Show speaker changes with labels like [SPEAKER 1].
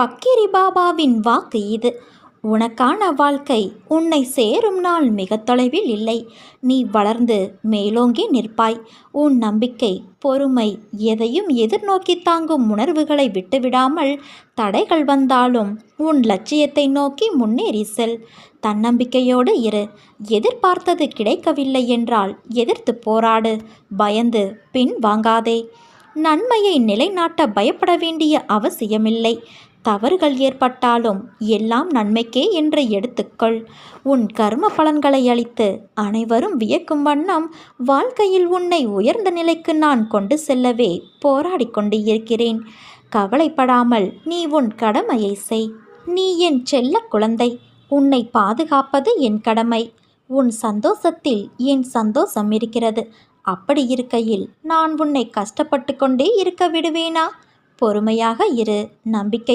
[SPEAKER 1] பக்கிரி பாபாவின் வாக்கு இது. உனக்கான வாழ்க்கை உன்னை சேரும் நாள் மிக தொலைவில் இல்லை. நீ வளர்ந்து மேலோங்கி நிற்பாய். உன் நம்பிக்கை பொறுமை எதையும் எதிர்நோக்கி தாங்கும் உணர்வுகளை விட்டுவிடாமல் தடைகள் வந்தாலும் உன் லட்சியத்தை நோக்கி முன்னேறி செல். தன்னம்பிக்கையோடு இரு. எதிர்பார்த்தது கிடைக்கவில்லை என்றால் எதிர்த்து போராடு. பயந்து பின் வாங்காதே நன்மையை நிலைநாட்ட பயப்பட வேண்டிய அவசியமில்லை. தவறுகள் ஏற்பட்டாலும் எல்லாம் நன்மைக்கே என்று எடுத்துக்கொள். உன் கர்ம பலன்களை அளித்து அனைவரும் வியக்கும் வண்ணம் வாழ்க்கையில் உன்னை உயர்ந்த நிலைக்கு நான் கொண்டு செல்லவே போராடி கொண்டு இருக்கிறேன் கவலைப்படாமல் நீ உன் கடமையை செய். நீ என் செல்ல குழந்தை. உன்னை பாதுகாப்பது என் கடமை. உன் சந்தோஷத்தில் என் சந்தோஷம் இருக்கிறது. அப்படி இருக்கையில் நான் உன்னை கஷ்டப்பட்டு கொண்டே இருக்க விடுவேனா? பொறுமையாக இரு. நம்பிக்கை